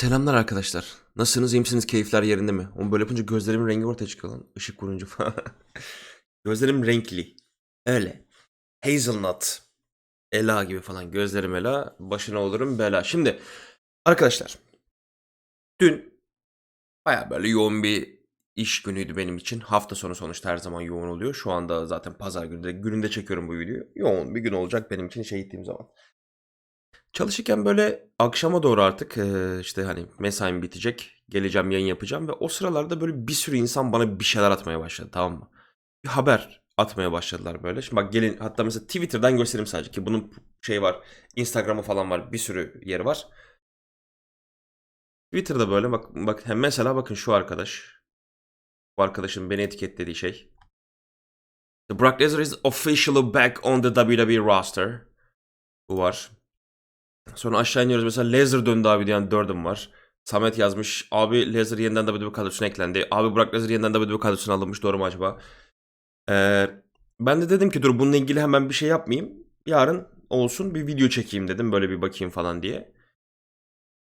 Selamlar arkadaşlar. Nasılsınız? iyi misiniz? Keyifler yerinde mi? Onu böyle yapınca gözlerimin rengi ortaya çıkıyor lan. Işık vurunca falan. Gözlerim renkli. Öyle. Hazelnut. Ela gibi falan. Gözlerim ela. Başına olurum bela. Şimdi arkadaşlar. Dün baya böyle yoğun bir iş günüydü benim için. Hafta sonu sonuçta her zaman yoğun oluyor. Şu anda zaten pazar günü gününde çekiyorum bu videoyu. Yoğun bir gün olacak benim için şey gittiğim zaman. Çalışırken böyle akşama doğru artık işte hani mesaim bitecek. Geleceğim yayın yapacağım ve o sıralarda böyle bir sürü insan bana bir şeyler atmaya başladı tamam mı? Bir haber atmaya başladılar böyle. Şimdi bak gelin hatta mesela Twitter'dan göstereyim sadece ki bunun şey var. Instagram'ı falan var. Bir sürü yeri var. Twitter'da böyle bak bak hem mesela bakın şu arkadaş. Bu arkadaşın beni etiketlediği şey. The Brock Lesnar is officially back on the WWE roster. Bu var. Sonra aşağı iniyoruz mesela Lesnar döndü abi diyen dördüm var. Samet yazmış. Abi Lesnar yeniden WWE kadrosuna eklendi. Abi Brock Lesnar yeniden WWE kadrosuna alınmış. Doğru mu acaba? Ee, ben de dedim ki dur bununla ilgili hemen bir şey yapmayayım. Yarın olsun bir video çekeyim dedim. Böyle bir bakayım falan diye.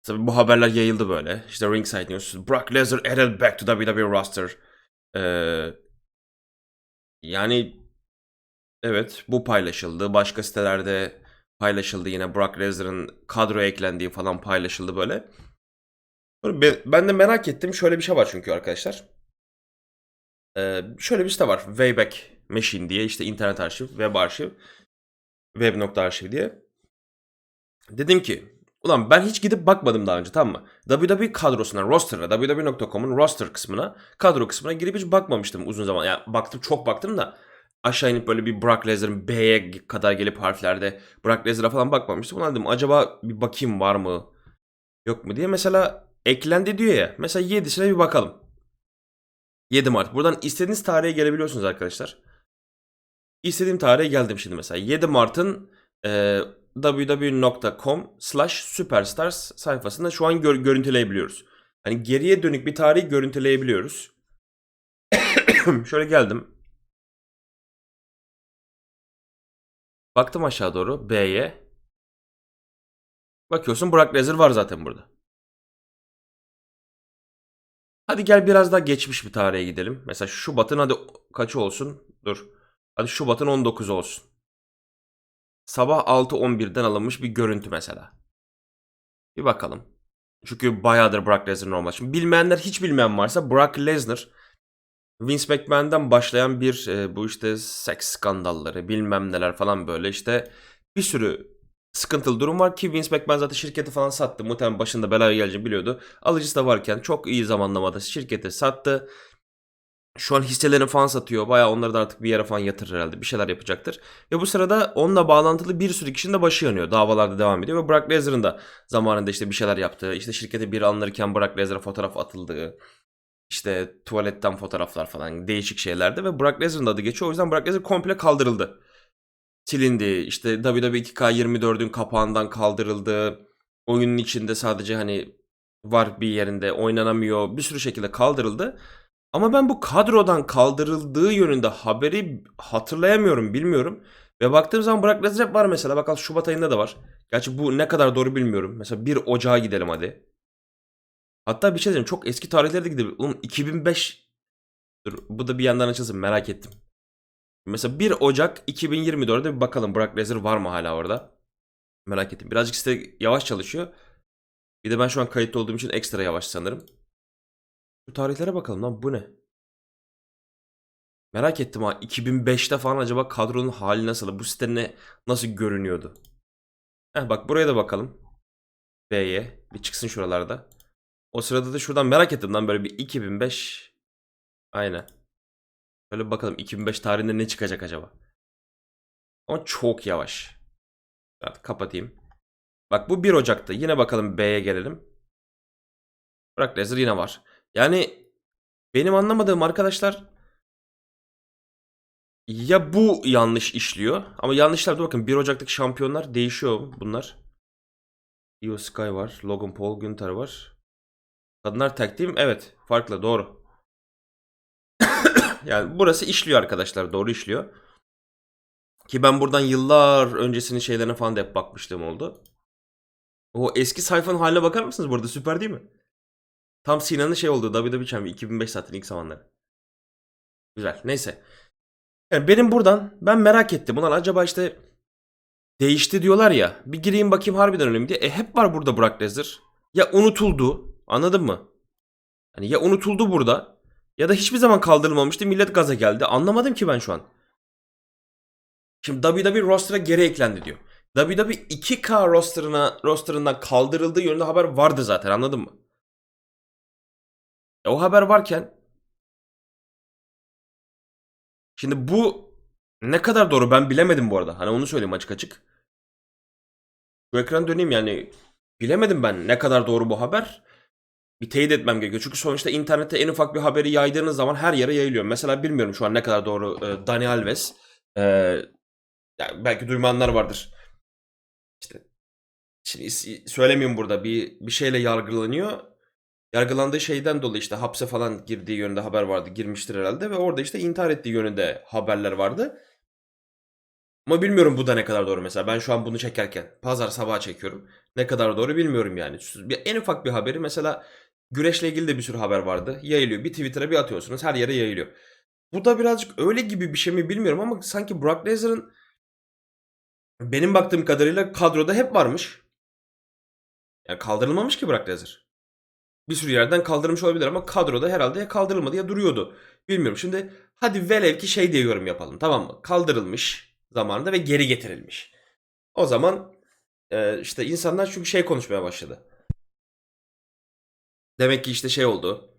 Tabii bu haberler yayıldı böyle. İşte Ringside News. Brock Lesnar added back to WWE roster. Ee, yani evet bu paylaşıldı. Başka sitelerde paylaşıldı yine Brock Lesnar'ın kadroya eklendiği falan paylaşıldı böyle. Ben de merak ettim. Şöyle bir şey var çünkü arkadaşlar. Ee, şöyle bir site var. Wayback Machine diye işte internet arşiv, web arşiv, web.arşiv diye. Dedim ki ulan ben hiç gidip bakmadım daha önce tamam mı? WWE kadrosuna, roster'a, www.com'un roster kısmına, kadro kısmına girip hiç bakmamıştım uzun zaman. Yani baktım çok baktım da aşağı inip böyle bir Brock Lesnar'ın B'ye kadar gelip harflerde Brock Lesnar'a falan bakmamıştım. Ulan dedim acaba bir bakayım var mı yok mu diye. Mesela eklendi diyor ya. Mesela 7'sine bir bakalım. 7 Mart. Buradan istediğiniz tarihe gelebiliyorsunuz arkadaşlar. İstediğim tarihe geldim şimdi mesela. 7 Mart'ın e, www.com slash superstars sayfasında şu an gör- görüntüleyebiliyoruz. Hani geriye dönük bir tarihi görüntüleyebiliyoruz. Şöyle geldim. Baktım aşağı doğru B'ye. Bakıyorsun Brock Lesnar var zaten burada. Hadi gel biraz daha geçmiş bir tarihe gidelim. Mesela Şubat'ın hadi kaçı olsun? Dur. Hadi Şubat'ın 19 olsun. Sabah 6.11'den alınmış bir görüntü mesela. Bir bakalım. Çünkü bayağıdır Brock Lesnar normal. Şimdi bilmeyenler hiç bilmeyen varsa Brock Lesnar Vince McMahon'dan başlayan bir e, bu işte seks skandalları bilmem neler falan böyle işte bir sürü sıkıntılı durum var ki Vince McMahon zaten şirketi falan sattı. Muhtemelen başında belaya geleceğini biliyordu. Alıcısı da varken çok iyi zamanlamada şirketi sattı. Şu an hisselerini falan satıyor. Bayağı onları da artık bir yere falan yatırır herhalde. Bir şeyler yapacaktır. Ve bu sırada onunla bağlantılı bir sürü kişinin de başı yanıyor. Davalarda devam ediyor. Ve Brock Lesnar'ın da zamanında işte bir şeyler yaptığı, işte şirkete bir alınırken Brock Lesnar'a fotoğraf atıldığı, işte tuvaletten fotoğraflar falan değişik şeylerde ve Brock Lesnar'ın adı geçiyor. O yüzden Brock Lesnar komple kaldırıldı. Silindi. İşte WWE 2K24'ün kapağından kaldırıldı. Oyunun içinde sadece hani var bir yerinde oynanamıyor. Bir sürü şekilde kaldırıldı. Ama ben bu kadrodan kaldırıldığı yönünde haberi hatırlayamıyorum, bilmiyorum. Ve baktığım zaman Brock Lesnar var mesela. Bakalım Şubat ayında da var. Gerçi bu ne kadar doğru bilmiyorum. Mesela 1 Ocağa gidelim hadi. Hatta bir şey diyeyim çok eski tarihlere de gidelim. Oğlum 2005 Dur bu da bir yandan açılsın merak ettim. Mesela 1 Ocak 2024'de bir bakalım Brock Lesnar var mı hala orada? Merak ettim. Birazcık site yavaş çalışıyor. Bir de ben şu an kayıtlı olduğum için ekstra yavaş sanırım. Şu tarihlere bakalım lan bu ne? Merak ettim ha 2005'te falan acaba kadronun hali nasıl? Bu site ne, nasıl görünüyordu? Heh, bak buraya da bakalım. B'ye bir çıksın şuralarda. O sırada da şuradan merak ettim lan böyle bir 2005. Aynen. Böyle bakalım 2005 tarihinde ne çıkacak acaba? Ama çok yavaş. Evet, kapatayım. Bak bu 1 Ocak'ta. Yine bakalım B'ye gelelim. Brock Lesnar yine var. Yani benim anlamadığım arkadaşlar ya bu yanlış işliyor ama yanlışlarda bakın 1 Ocak'taki şampiyonlar değişiyor bunlar. Io Sky var, Logan Paul, Gunther var. Kadınlar team evet farklı doğru. yani burası işliyor arkadaşlar doğru işliyor. Ki ben buradan yıllar öncesinin şeylerine falan da hep bakmışlığım oldu. O eski sayfanın haline bakar mısınız bu arada? Süper değil mi? Tam Sinan'ın şey oldu. WWE Champion 2005 zaten ilk zamanları. Güzel. Neyse. Yani benim buradan ben merak ettim. Ulan acaba işte değişti diyorlar ya. Bir gireyim bakayım harbiden öyle diye. E hep var burada Brock Lesnar. Ya unutuldu. Anladın mı? Hani ya unutuldu burada ya da hiçbir zaman kaldırılmamıştı. Millet gaza geldi. Anlamadım ki ben şu an. Şimdi WWE roster'a geri eklendi diyor. WWE 2K roster'ına roster'ından kaldırıldığı yönünde haber vardı zaten anladın mı? E o haber varken şimdi bu ne kadar doğru ben bilemedim bu arada. Hani onu söyleyeyim açık açık. Bu ekran döneyim yani bilemedim ben ne kadar doğru bu haber. Bir teyit etmem gerekiyor. Çünkü sonuçta internette en ufak bir haberi yaydığınız zaman her yere yayılıyor. Mesela bilmiyorum şu an ne kadar doğru e, Dani Alves. E, yani belki duymayanlar vardır. İşte şimdi söylemiyorum burada bir bir şeyle yargılanıyor. Yargılandığı şeyden dolayı işte hapse falan girdiği yönünde haber vardı. Girmiştir herhalde ve orada işte intihar ettiği yönünde haberler vardı. Ama bilmiyorum bu da ne kadar doğru mesela. Ben şu an bunu çekerken pazar sabahı çekiyorum. Ne kadar doğru bilmiyorum yani. En ufak bir haberi mesela güreşle ilgili de bir sürü haber vardı. Yayılıyor. Bir Twitter'a bir atıyorsunuz her yere yayılıyor. Bu da birazcık öyle gibi bir şey mi bilmiyorum ama sanki Brock Lesnar'ın benim baktığım kadarıyla kadroda hep varmış. Yani kaldırılmamış ki Brock Lesnar. Bir sürü yerden kaldırmış olabilir ama kadroda herhalde ya kaldırılmadı ya duruyordu. Bilmiyorum. Şimdi hadi velev ki şey diye yorum yapalım tamam mı? Kaldırılmış zamanında ve geri getirilmiş. O zaman e, işte insanlar çünkü şey konuşmaya başladı. Demek ki işte şey oldu.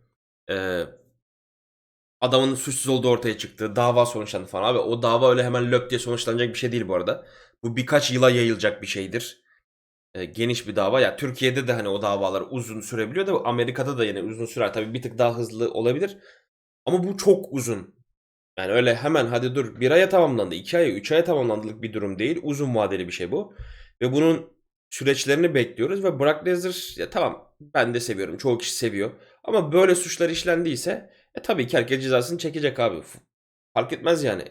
E, adamın suçsuz olduğu ortaya çıktı. Dava sonuçlandı falan. Abi o dava öyle hemen löp diye sonuçlanacak bir şey değil bu arada. Bu birkaç yıla yayılacak bir şeydir. E, geniş bir dava. Ya Türkiye'de de hani o davalar uzun sürebiliyor da Amerika'da da yine uzun sürer. Tabii bir tık daha hızlı olabilir. Ama bu çok uzun. Yani öyle hemen hadi dur bir aya tamamlandı, iki aya, üç aya tamamlandık bir durum değil. Uzun vadeli bir şey bu. Ve bunun süreçlerini bekliyoruz ve Brock Lesnar ya tamam ben de seviyorum. Çoğu kişi seviyor. Ama böyle suçlar işlendiyse e, tabii ki herkes cezasını çekecek abi. Fark etmez yani.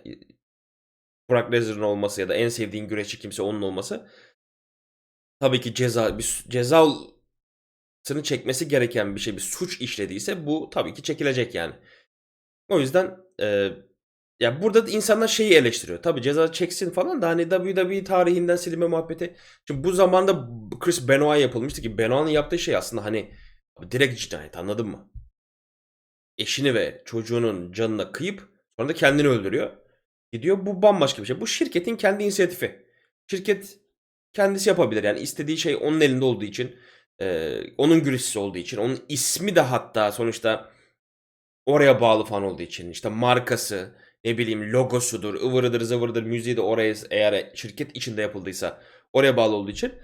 Brock Lesnar'ın olması ya da en sevdiğin güreşçi kimse onun olması. Tabii ki ceza bir cezasını çekmesi gereken bir şey bir suç işlediyse bu tabii ki çekilecek yani. O yüzden e, ya burada da insanlar şeyi eleştiriyor. Tabii ceza çeksin falan da hani WWE tarihinden silme muhabbeti. Şimdi bu zamanda Chris Benoit yapılmıştı ki Benoit'ın yaptığı şey aslında hani direkt cinayet anladın mı? Eşini ve çocuğunun canına kıyıp sonra da kendini öldürüyor. Gidiyor bu bambaşka bir şey. Bu şirketin kendi inisiyatifi. Şirket kendisi yapabilir. Yani istediği şey onun elinde olduğu için, e, onun güreşçisi olduğu için, onun ismi de hatta sonuçta oraya bağlı falan olduğu için işte markası, ne bileyim logosudur, ıvırıdır zıvırıdır, müziği de oraya eğer şirket içinde yapıldıysa oraya bağlı olduğu için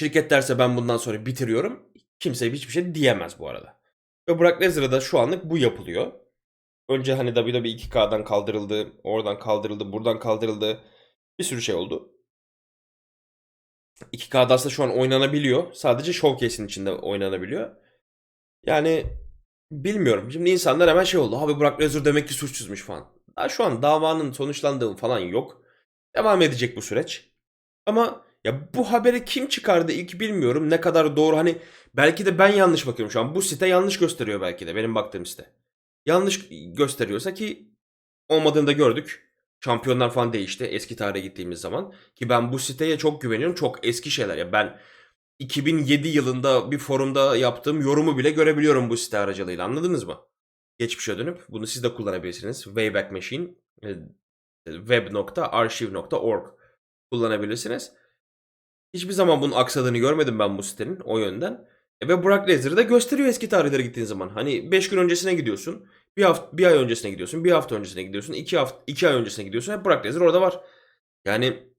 şirket derse ben bundan sonra bitiriyorum kimse hiçbir şey diyemez bu arada. Ve Brock Lesnar'a şu anlık bu yapılıyor. Önce hani WWE 2K'dan kaldırıldı, oradan kaldırıldı, buradan kaldırıldı. Bir sürü şey oldu. 2K'da aslında şu an oynanabiliyor. Sadece Showcase'in içinde oynanabiliyor. Yani bilmiyorum. Şimdi insanlar hemen şey oldu. Abi Brock Lesnar demek ki suçsuzmuş falan. Daha şu an davanın sonuçlandığı falan yok. Devam edecek bu süreç. Ama ya bu haberi kim çıkardı ilk bilmiyorum. Ne kadar doğru hani belki de ben yanlış bakıyorum şu an. Bu site yanlış gösteriyor belki de benim baktığım site. Yanlış gösteriyorsa ki olmadığını da gördük. Şampiyonlar falan değişti eski tarihe gittiğimiz zaman. Ki ben bu siteye çok güveniyorum. Çok eski şeyler. Ya ben 2007 yılında bir forumda yaptığım yorumu bile görebiliyorum bu site aracılığıyla. Anladınız mı? Geçmişe dönüp bunu siz de kullanabilirsiniz. Wayback Machine e, web.archive.org kullanabilirsiniz. Hiçbir zaman bunun aksadığını görmedim ben bu sitenin o yönden. E ve Brock Lesnar'ı da gösteriyor eski tarihlere gittiğin zaman. Hani 5 gün öncesine gidiyorsun. Bir hafta, bir ay öncesine gidiyorsun. Bir hafta öncesine gidiyorsun. iki hafta, iki ay öncesine gidiyorsun. Hep Brock Lesnar orada var. Yani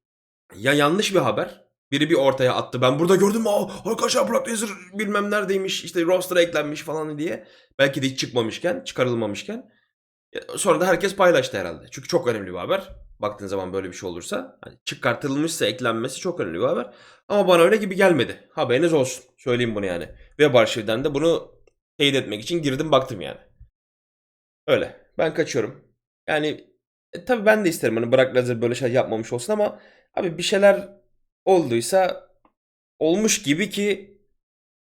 ya yanlış bir haber. Biri bir ortaya attı. Ben burada gördüm. Aa, arkadaşlar Brock Lesnar bilmem neredeymiş. işte roster'a eklenmiş falan diye. Belki de hiç çıkmamışken, çıkarılmamışken. Sonra da herkes paylaştı herhalde. Çünkü çok önemli bir haber. Baktığın zaman böyle bir şey olursa. Hani çıkartılmışsa eklenmesi çok önemli bir haber. Ama bana öyle gibi gelmedi. Haberiniz olsun. Söyleyeyim bunu yani. Web arşivden de bunu teyit etmek için girdim baktım yani. Öyle. Ben kaçıyorum. Yani e, tabii ben de isterim hani Brock Lesnar böyle şey yapmamış olsun ama abi bir şeyler olduysa olmuş gibi ki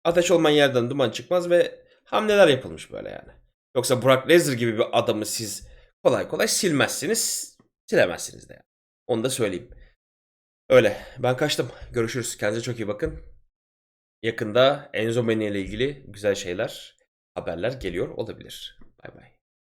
ateş olmayan yerden duman çıkmaz ve hamleler yapılmış böyle yani. Yoksa Brock Lesnar gibi bir adamı siz kolay kolay silmezsiniz, silemezsiniz de. Yani. Onu da söyleyeyim. Öyle. Ben kaçtım. Görüşürüz. Kendinize çok iyi bakın. Yakında Enzo Mania ile ilgili güzel şeyler, haberler geliyor olabilir. Bay bay.